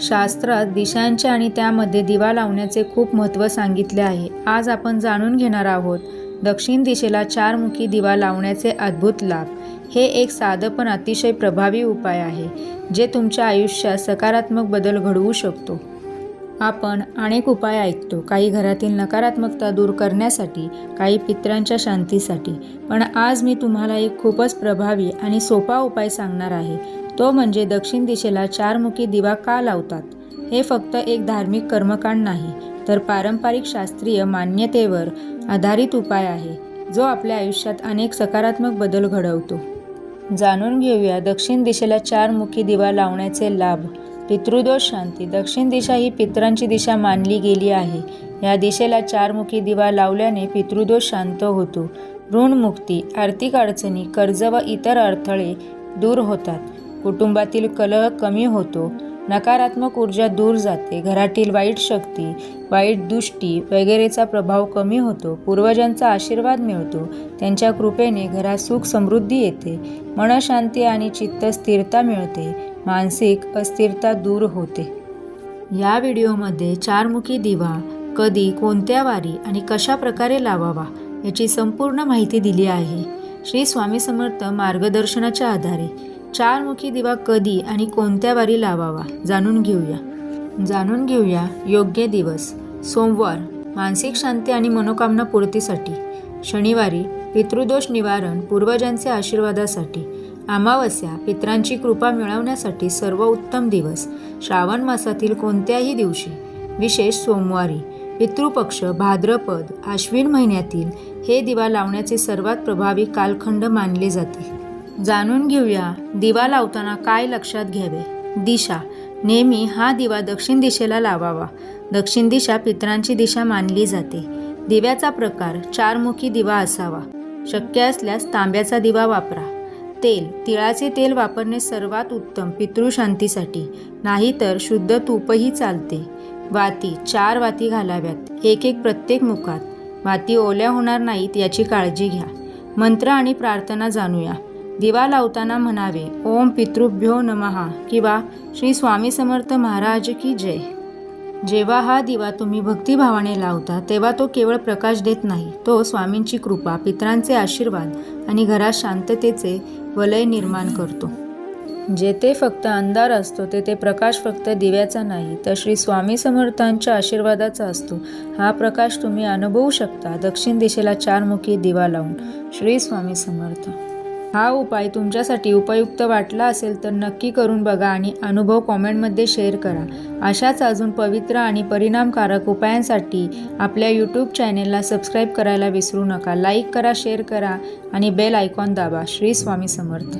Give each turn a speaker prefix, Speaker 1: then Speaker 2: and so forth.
Speaker 1: शास्त्रात दिशांचे आणि त्यामध्ये दिवा लावण्याचे खूप महत्त्व सांगितले आहे. आज आपण जाणून घेणार आहोत दक्षिण दिशेला चारमुखी दिवा लावण्याचे अद्भुत लाभ. हे एक साधं पण अतिशय प्रभावी उपाय आहे जे तुमच्या आयुष्यात सकारात्मक बदल घडवू शकतो. आपण अनेक उपाय ऐकतो काही घरातील नकारात्मकता दूर करण्यासाठी काही पित्रांच्या शांतीसाठी. पण आज मी तुम्हाला एक खूपच प्रभावी आणि सोपा उपाय सांगणार आहे तो म्हणजे दक्षिण दिशेला चारमुखी दिवा का लावतात? हे फक्त एक धार्मिक कर्मकांड नाही तर पारंपरिक शास्त्रीय मान्यतेवर आधारित उपाय आहे जो आपल्या आयुष्यात अनेक सकारात्मक बदल घडवतो. जाणून घेऊया दक्षिण दिशेला चारमुखी दिवा लावण्याचे लाभ. पितृदोष शांती. दक्षिण दिशा ही पितरांची दिशा मानली गेली आहे. या दिशेला चारमुखी दिवा लावल्याने पितृदोष शांत होतो. ऋणमुक्ती आर्थिक अडचणी कर्ज व इतर अडथळे दूर होतात. कुटुंबातील कलह कमी होतो. नकारात्मक ऊर्जा दूर जाते. घरातील वाईट शक्ती वाईट दृष्टी वगैरेचा प्रभाव कमी होतो. पूर्वजांचा आशीर्वाद मिळतो. त्यांच्या कृपेने घरात सुख समृद्धी येते. मनशांती आणि चित्त स्थिरता मिळते. मानसिक अस्थिरता दूर होते. या व्हिडिओमध्ये चारमुखी दिवा कधी कोणत्या वारी आणि कशा प्रकारे लावावा याची संपूर्ण माहिती दिली आहे. श्री स्वामी समर्थ मार्गदर्शनाच्या आधारे. चारमुखी दिवा कधी आणि कोणत्या वारी लावावा? जाणून घेऊया. जाणून घेऊया योग्य दिवस सोमवार मानसिक शांती आणि मनोकामना पूर्तीसाठी. शनिवारी पितृदोष निवारण पूर्वजांचे आशीर्वादासाठी. अमावस्या पित्रांची कृपा मिळवण्यासाठी सर्व उत्तम दिवस. श्रावण मासातील कोणत्याही दिवशी. विशेष सोमवारी पितृपक्ष भाद्रपद आश्विन महिन्यातील हे दिवा लावण्याचे सर्वात प्रभावी कालखंड मानले जाते. जाणून घेऊया दिवा लावताना काय लक्षात घ्यावे. दिशा. नेहमी हा दिवा दक्षिण दिशेला लावावा. दक्षिण दिशा पितरांची दिशा मानली जाते. दिव्याचा प्रकार चारमुखी दिवा असावा. शक्य असल्यास तांब्याचा दिवा वापरा. तेल. तिळाचे तेल वापरणे सर्वात उत्तम पितृशांतीसाठी. नाहीतर शुद्ध तूपही चालते. वाती. चार वाती घालाव्यात. एक एक प्रत्येक मुखात. वाती ओल्या होणार नाहीत याची काळजी घ्या. मंत्र आणि प्रार्थना जाणूया. दिवा लावताना म्हणावे ओम पितृभ्यो नमहा किंवा श्री स्वामी समर्थ महाराज की जय जेव्हा हा दिवा तुम्ही भक्तिभावाने लावता तेव्हा तो केवळ प्रकाश देत नाही तो स्वामींची कृपा पितरांचे आशीर्वाद आणि घरात शांततेचे वलय निर्माण करतो. जेथे फक्त अंधार असतो तेथे प्रकाश फक्त दिव्याचा नाही तर श्री स्वामी समर्थांच्या आशीर्वादाचा असतो. हा प्रकाश तुम्ही अनुभवू शकता दक्षिण दिशेला चारमुखी दिवा लावून. श्री स्वामी समर्थ. हा उपाय तुमच्यासाठी उपयुक्त वाटला असेल तर नक्की करून बघा आणि अनुभव कॉमेंटमध्ये शेअर करा. अशाच अजून पवित्र आणि परिणामकारक उपायांसाठी आपल्या यूट्यूब चॅनेलला सबस्क्राईब करायला विसरू नका. लाईक करा शेअर करा आणि बेल आयकॉन दाबा. श्री स्वामी समर्थ.